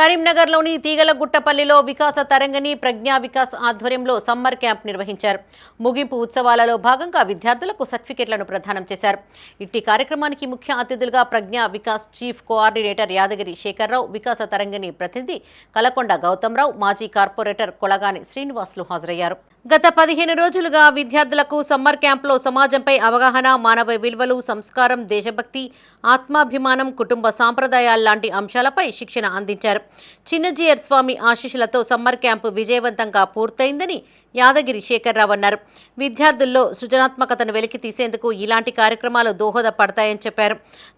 కరీంనగర్లోని తీగలగుట్టపల్లిలో వికాస తరంగని ప్రజ్ఞా వికాస్ ఆధ్వర్యంలో summer camp నిర్వహించారు. ముగింపు ఉత్సవాలలో భాగంగా విద్యార్థులకు సర్టిఫికెట్లను ప్రదానం చేశారు. ఇట్టి కార్యక్రమానికి ముఖ్య అతిథులుగా ప్రజ్ఞా వికాస్ చీఫ్ కోఆర్డినేటర్ యాదగిరి శేఖర్రావు వికాస తరంగని ప్రతినిధి కలకొండ గౌతమ్రావు మాజీ కార్పొరేటర్ కొలగాని శ్రీనివాసులు హాజరయ్యారు. గత పదిహేను రోజులుగా విద్యార్థులకు సమ్మర్ క్యాంప్లో సమాజంపై అవగాహన మానవ విలువలు సంస్కారం దేశభక్తి ఆత్మాభిమానం కుటుంబ సాంప్రదాయాలు లాంటి అంశాలపై శిక్షణ అందించారు. చిన్నజీయర్ స్వామి ఆశీస్సులతో సమ్మర్ క్యాంపు విజయవంతంగా పూర్తయిందని యాదగిరి శేఖర్రావు అన్నారు. విద్యార్థుల్లో సృజనాత్మకతను వెలికి తీసేందుకు ఇలాంటి కార్యక్రమాలు దోహదపడతాయని చెప్పారు.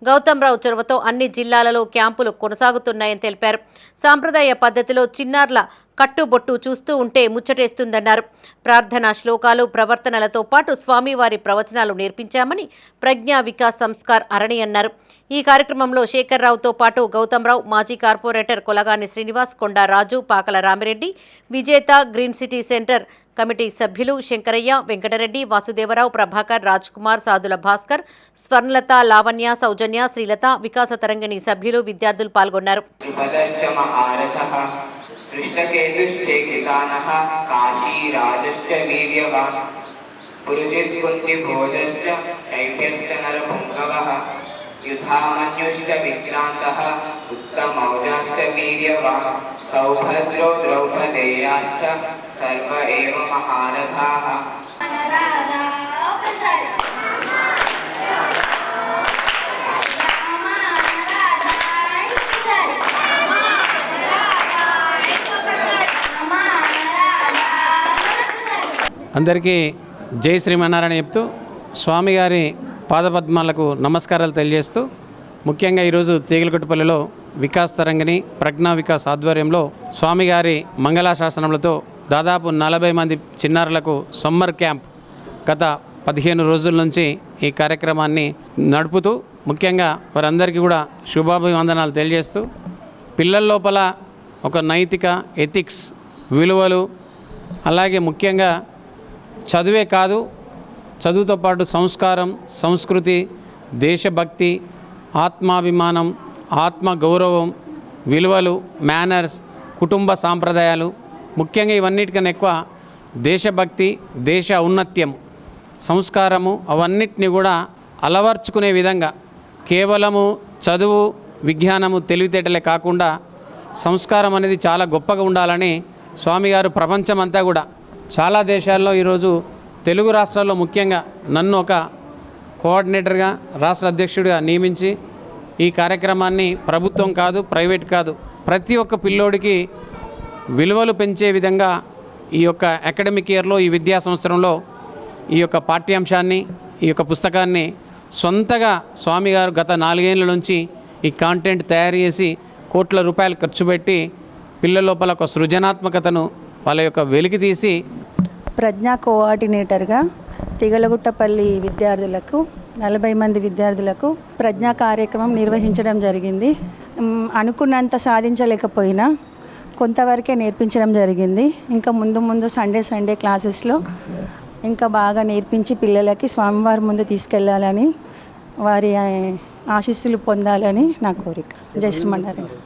గౌతమ్రావు చొరవతో అన్ని జిల్లాలలో క్యాంపులు కొనసాగుతున్నాయని తెలిపారు. సాంప్రదాయ పద్ధతిలో చిన్నారుల కట్టుబొట్టు చూస్తూ ఉంటే ముచ్చటేస్తుందన్నారు. ప్రార్థనా శ్లోకాలు ప్రవర్తనలతో పాటు స్వామివారి ప్రవచనాలు నేర్పించామని ప్రజ్ఞా వికాస్ సంస్కార్ అరణి అన్నారు. ఈ కార్యక్రమంలో శేఖర్రావుతో పాటు గౌతమ్రావు మాజీ కార్పొరేటర్ కొలగాని శ్రీనివాస్ కొండ రాజు పాకల రామిరెడ్డి విజేత గ్రీన్ సిటీ సెంటర్ కమిటీ సభ్యులు శంకరయ్య వెంకటరెడ్డి వాసుదేవరావు ప్రభాకర్ రాజ్ కుమార్ సాధుల భాస్కర్ స్వర్ణలత లావణ్య సౌజన్య శ్రీలత వికాస తరంగిణి సభ్యులు విద్యార్థులు పాల్గొన్నారు. कृष्णकेतुश्चैकितानः काशीराजश्च वीर्यवान्। पुरुजित्कुन्तिभोजश्च शैभ्यश्च नरपुङ्गवः युधामन्युश्च विक्रान्तः उत्तमौजाश्च वीर्यवान्। सौभद्रो द्रौपदेयाश्च सर्व एव महारथाः। అందరికీ జై శ్రీమన్నారాయణ చెప్తూ స్వామి గారి పాదపద్మాలకు నమస్కారాలు తెలియజేస్తూ ముఖ్యంగా ఈరోజు తీగలకొట్టుపల్లిలో వికాస్ తరంగిణి ప్రజ్ఞా వికాస్ ఆధ్వర్యంలో స్వామి గారి మంగళాశాసనములతో దాదాపు నలభై మంది చిన్నారులకు సమ్మర్ క్యాంప్ గత పదిహేను రోజుల నుంచి ఈ కార్యక్రమాన్ని నడుపుతూ ముఖ్యంగా వారందరికీ కూడా శుభాభివందనాలు తెలియజేస్తూ పిల్లల లోపల ఒక నైతిక ఎథిక్స్ విలువలు అలాగే ముఖ్యంగా చదువే కాదు చదువుతో పాటు సంస్కారం సంస్కృతి దేశభక్తి ఆత్మాభిమానం ఆత్మ గౌరవం విలువలు మేనర్స్ కుటుంబ సాంప్రదాయాలు ముఖ్యంగా ఇవన్నిటికన్నా ఎక్కువ దేశభక్తి దేశ ఔన్నత్యం సంస్కారము అవన్నిటిని కూడా అలవర్చుకునే విధంగా కేవలము చదువు విజ్ఞానము తెలివితేటలే కాకుండా సంస్కారం అనేది చాలా గొప్పగా ఉండాలని స్వామిగారు ప్రపంచమంతా కూడా చాలా దేశాల్లో ఈరోజు తెలుగు రాష్ట్రాల్లో ముఖ్యంగా నన్ను ఒక కోఆర్డినేటర్గా రాష్ట్ర అధ్యక్షుడిగా నియమించి ఈ కార్యక్రమాన్ని ప్రభుత్వం కాదు ప్రైవేట్ కాదు ప్రతి ఒక్క పిల్లోడికి విలువలు పెంచే విధంగా ఈ యొక్క అకాడమిక్ ఇయర్లో ఈ విద్యా సంవత్సరంలో ఈ యొక్క పాఠ్యాంశాన్ని ఈ యొక్క పుస్తకాన్ని సొంతగా స్వామి గారు గత నాలుగేళ్ళ నుంచి ఈ కాంటెంట్ తయారు చేసి కోట్ల రూపాయలు ఖర్చు పెట్టి పిల్లల లోపల ఒక సృజనాత్మకతను వాళ్ళ యొక్క వెలికి తీసి ప్రజ్ఞా కోఆర్డినేటర్గా తిగలగుట్టపల్లి విద్యార్థులకు నలభై మంది విద్యార్థులకు ప్రజ్ఞా కార్యక్రమం నిర్వహించడం జరిగింది. అనుకున్నంత సాధించలేకపోయినా కొంతవరకే నేర్పించడం జరిగింది. ఇంకా ముందు ముందు సండే సండే క్లాసెస్లో ఇంకా బాగా నేర్పించి పిల్లలకి స్వామివారి ముందు తీసుకెళ్ళాలని వారి ఆశీస్సులు పొందాలని నా కోరిక. జై శ్రీమన్నారాయణ.